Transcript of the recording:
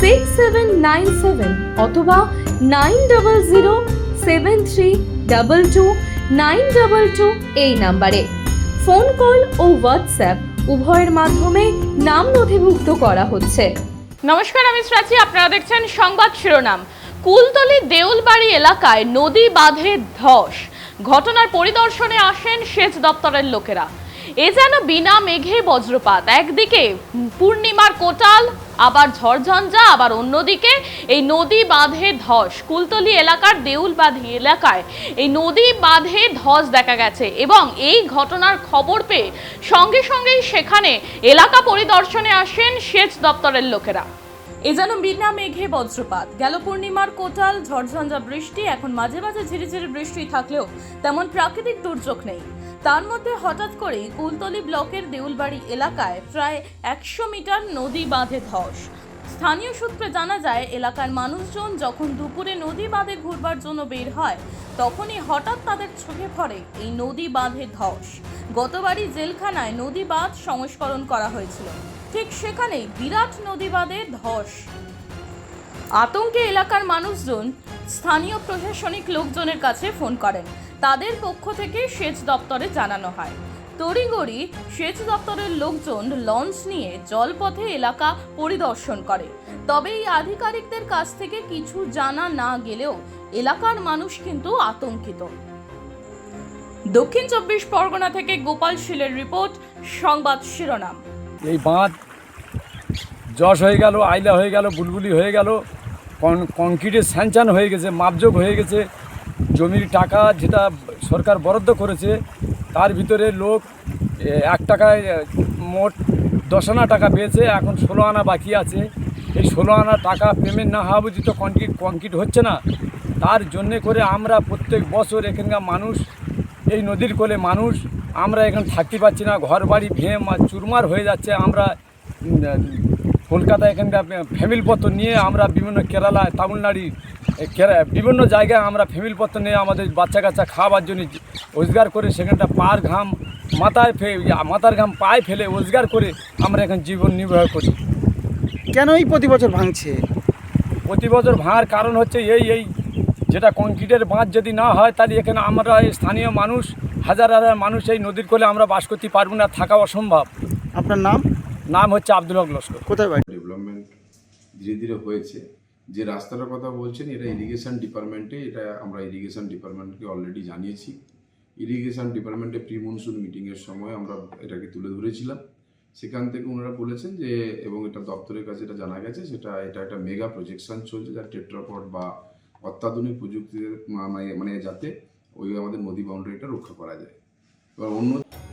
six seven nine seven অথবা nine double zero seven three double two nine double two এই নাম্বারে। Phone, call ও WhatsApp উভয়ের মাধ্যমে নাম নথিভুক্ত করা হচ্ছে। নমস্কার, আমি শ্রাচি আপনারা দেখছেন সংবাদ শিরোনাম। কুলতলি দেউলবাড়ি এলাকায় নদী বাঁধে ধস। ঘটনার পরিদর্শনে আসেন সেচ দপ্তরের লোকেরা। এ যেন বিনা মেঘে বজ্রপাত। একদিকে পূর্ণিমার কোটাল, আবার ঝড়ঝঞ্ঝা, আবার অন্যদিকে এই নদী বাঁধে ধস। কুলতলি এলাকার দেউলবাড়ি এলাকায় এই নদী বাঁধে ধস দেখা গেছে এবং এই ঘটনার খবর পেয়ে সঙ্গে সঙ্গেই সেখানে এলাকা পরিদর্শনে আসেন সেচ দপ্তরের লোকেরা। এ যেন বিনা মেঘে বজ্রপাত। গেল পূর্ণিমার কোটাল, ঝড়ঝঞ্ঝা, বৃষ্টি, এখন মাঝে মাঝে ঝিরিঝিরি বৃষ্টি থাকলেও তেমন প্রাকৃতিক দুর্যোগ নেই। তার মধ্যে হঠাৎ করেই কুলতলি ব্লকের দেউলবাড়ি এলাকায় প্রায় একশো মিটার নদী বাঁধে ধস। স্থানীয় সূত্রে জানা যায়, এলাকার মানুষজন যখন দুপুরে নদী বাঁধে ঘুরবার জন্য বের হয়, তখনই হঠাৎ তাদের চোখে পড়ে এই নদী বাঁধে ধস। গতবারই জেলখানায় নদী বাঁধ সংস্করণ করা হয়েছিল। ঠিক সেখানেই বিরাট নদী বাঁধে ধস। আতঙ্কে এলাকার মানুষজন স্থানীয় প্রশাসনিক লোকজনের কাছে ফোন করেন। তাদের পক্ষ থেকে সেচ দপ্তরে জানানো হয়। তড়িগড়ি সেচ দপ্তরের লোকজন লঞ্চ নিয়ে জলপথে এলাকা পরিদর্শন করে। তবে এই আধিকারিকদের কাছ থেকে কিছু জানা না গেলেও এলাকার মানুষ কিন্তু আতঙ্কিত। দক্ষিণ চব্বিশ পরগনা থেকে গোপাল শীলের রিপোর্ট, সংবাদ শিরোনাম। এই বাঁধ যশ হয়ে গেল, আইলা হয়ে গেল, বুলবুলি হয়ে গেল, কন- কংক্রিটের স্যাংশন হয়ে গেছে মাপযোগ হয়ে গেছে জমির টাকা যেটা সরকার বরাদ্দ করেছে, তার ভিতরে লোক এক টাকায় মোট দশ আনা টাকা পেয়েছে, এখন ষোলো আনা বাকি আছে। এই ষোলো আনা টাকা পেমেন্ট না হওয়া বুঝি তো কনক্রিট কংক্রিট হচ্ছে না। তার জন্যে করে আমরা প্রত্যেক বছর এখানকার মানুষ, এই নদীর কোলে মানুষ, আমরা এখানে থাকতে পারছি না। ঘর বাড়ি ভেঙে মা- চুরমার হয়ে যাচ্ছে। আমরা কলকাতা এখানকার ফ্যামিলিপত্র নিয়ে আমরা বিভিন্ন কেরালা তামিলনাড়ু বিভিন্ন জায়গায় আমরা ফ্যামিলিপত্র নিয়ে আমাদের বাচ্চা কাচ্চা খাওয়ার জন্য রোজগার করে সেখানটা পার ঘাম মাথায় ফে মাথার ঘাম পায়ে ফেলে রোজগার করে আমরা এখন জীবন নির্বাহ করি। কেন এই প্রতি বছর ভাঙছে? প্রতি বছর ভাঙার কারণ হচ্ছে এই এই যেটা কংক্রিটের বাঁধ যদি না হয় তাহলে এখানে আমরা এই স্থানীয় মানুষ হাজার হাজার মানুষ এই নদীর কোলে আমরা বাস করতে পারব না থাকা অসম্ভব। আপনার নাম? নাম হচ্ছে আব্দুল হক লস্কর। কোথায় বাড়ি? ডেভেলপমেন্ট ধীরে ধীরে হয়েছে। যে রাস্তাটার কথা বলছেন এটা ইরিগেশন ডিপার্টমেন্টে এটা আমরা ইরিগেশন ডিপার্টমেন্টকে অলরেডি জানিয়েছি। ইরিগেশন ডিপার্টমেন্টে প্রি মনসুন মিটিংয়ের সময় আমরা এটাকে তুলে ধরেছিলাম। সেখান থেকে ওনারা বলেছেন যে এবং এটা দপ্তরের কাছে এটা জানা গেছে সেটা এটা একটা মেগা প্রজেকশন চলছে যার টেট্রাপড বা অত্যাধুনিক প্রযুক্তির মানে মানে যাতে ওই আমাদের নদী বাউন্ডারিটা রক্ষা করা যায়। এবার অন্য